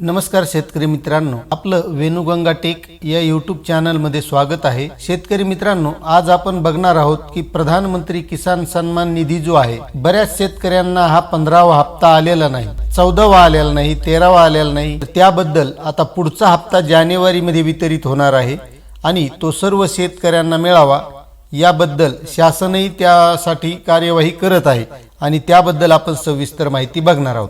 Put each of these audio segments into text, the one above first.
नमस्कार शेतकरी मित्रांनो आपलं वेणुगंगा टेक या यूट्यूब चॅनलमध्ये स्वागत आहे. शेतकरी मित्रांनो आज आपण बघणार आहोत की प्रधानमंत्री किसान सन्मान निधी जो आहे बऱ्याच शेतकऱ्यांना हा पंधरावा हप्ता आलेला नाही चौदावा आलेला नाही तेरावा आलेला नाही. त्याबद्दल आता पुढचा हप्ता जानेवारीमध्ये वितरित होणार आहे आणि तो सर्व शेतकऱ्यांना मिळावा याबद्दल शासनही त्यासाठी कार्यवाही करत आहे आणि त्याबद्दल आपण सविस्तर माहिती बघणार आहोत.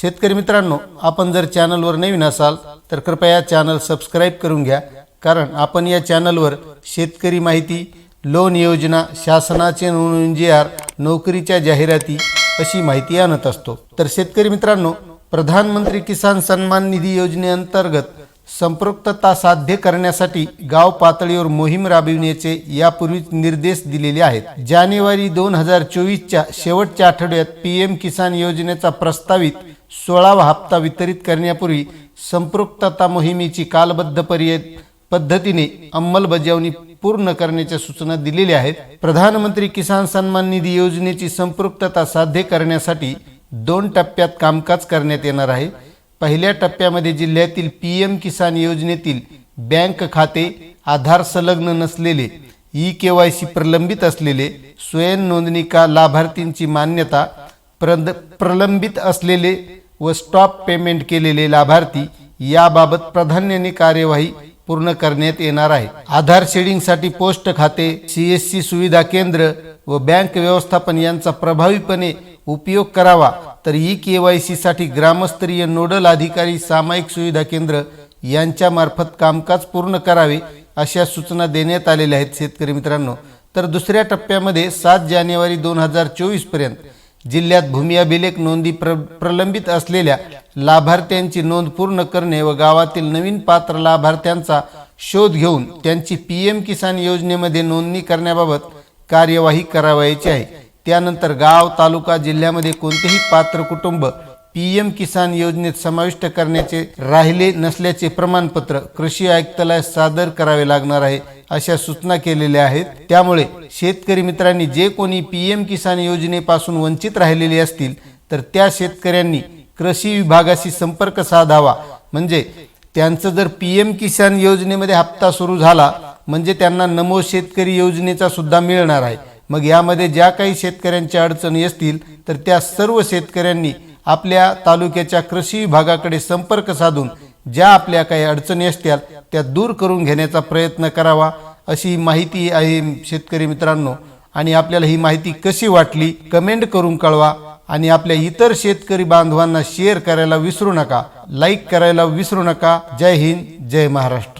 शेतकरी मित्रांनो आपण जर चॅनलवर नवीन असाल तर कृपया चॅनल सबस्क्राईब करून घ्या. कारण आपण या चॅनलवर शेतकरी माहिती लोन योजना शासनाचे नोंदणी जी आर नोकरीच्या जाहिराती अशी माहिती आणत असतो. तर शेतकरी मित्रांनो प्रधानमंत्री किसान सन्मान निधी योजनेअंतर्गत संपृक्तता साध्य करण्यासाठी गाव पातळीवर मोहीम राबविण्याचे यापूर्वीच निर्देश दिलेले आहेत. जानेवारी दोन हजार चोवीसच्या शेवटच्या आठवड्यात पी एम किसान योजनेचा प्रस्तावित सोळावा हप्ता वितरित करण्यापूर्वी संपृक्तता मोहिमेची कालबद्ध पर्याय पद्धतीने अंमलबजावणी पूर्ण करण्याच्या सूचना दिलेल्या आहेत. प्रधानमंत्री किसान सन्मान निधी योजनेची संपृक्तता साध्य करण्यासाठी दोन टप्प्यात कामकाज करण्यात येणार आहे. पहिल्या टप्प्यामध्ये जिल्ह्यातील पी एम किसान योजनेतील बँक खाते आधार संलग्न नसलेले ई के वाय सी प्रलंबित असलेले स्वयं नोंदणी का लाभार्थींची मान्यता प्रद प्रलंबित असलेले व स्टॉप पेमेंट केलेले लाभार्थी याबाबत प्राधान्याने कार्यवाही पूर्ण करण्यात येणार आहे. आधार शेडिंगसाठी पोस्ट खाते सी एस सी सुविधा केंद्र व बँक व्यवस्थापन यांचा प्रभावीपणे उपयोग करावा तर ई के वायसाठी ग्रामस्तरीय नोडल अधिकारी सामायिक सुविधा केंद्र यांच्यामार्फत कामकाज पूर्ण करावे अशा सूचना देण्यात आलेल्या आहेत शेतकरी मित्रांनो. तर दुसऱ्या टप्प्यामध्ये सात जानेवारी दोन हजार चोवीसपर्यंत जिल्ह्यात भूमी अभिलेख नोंदी प्र प्रलंबित असलेल्या लाभार्थ्यांची नोंद पूर्ण करणे व गावातील नवीन पात्र लाभार्थ्यांचा शोध घेऊन त्यांची पी एम किसान योजनेमध्ये नोंदणी करण्याबाबत कार्यवाही करावयाची आहे. त्यानंतर गाव तालुका जिल्ह्यामध्ये कोणतेही पात्र कुटुंब पी एम किसान योजनेत समाविष्ट करण्याचे राहिले नसल्याचे प्रमाणपत्र कृषी आयुक्तालयास सादर करावे लागणार आहे अशा सूचना केलेल्या आहेत. त्यामुळे शेतकरी मित्रांनी जे कोणी पी एम किसान योजनेपासून वंचित राहिलेले असतील तर त्या शेतकऱ्यांनी कृषी विभागाशी संपर्क साधावा. म्हणजे त्यांचं जर पी एम किसान योजनेमध्ये हप्ता सुरू झाला म्हणजे त्यांना नमो शेतकरी योजनेचा सुद्धा मिळणार आहे. मग यामध्ये ज्या काही शेतकऱ्यांच्या अडचणी असतील तर त्या सर्व शेतकऱ्यांनी आपल्या तालुक्याच्या कृषी विभागाकडे संपर्क साधून ज्या आपल्या काही अडचणी असतील त्या दूर करून घेण्याचा प्रयत्न करावा अशी माहिती आहे शेतकरी मित्रांनो. आणि आपल्याला ही माहिती कशी वाटली कमेंट करून कळवा. आणि आपल्या इतर शेतकरी बांधवांना शेअर करायला विसरू नका. लाईक करायला विसरू नका. जय हिंद जय महाराष्ट्र.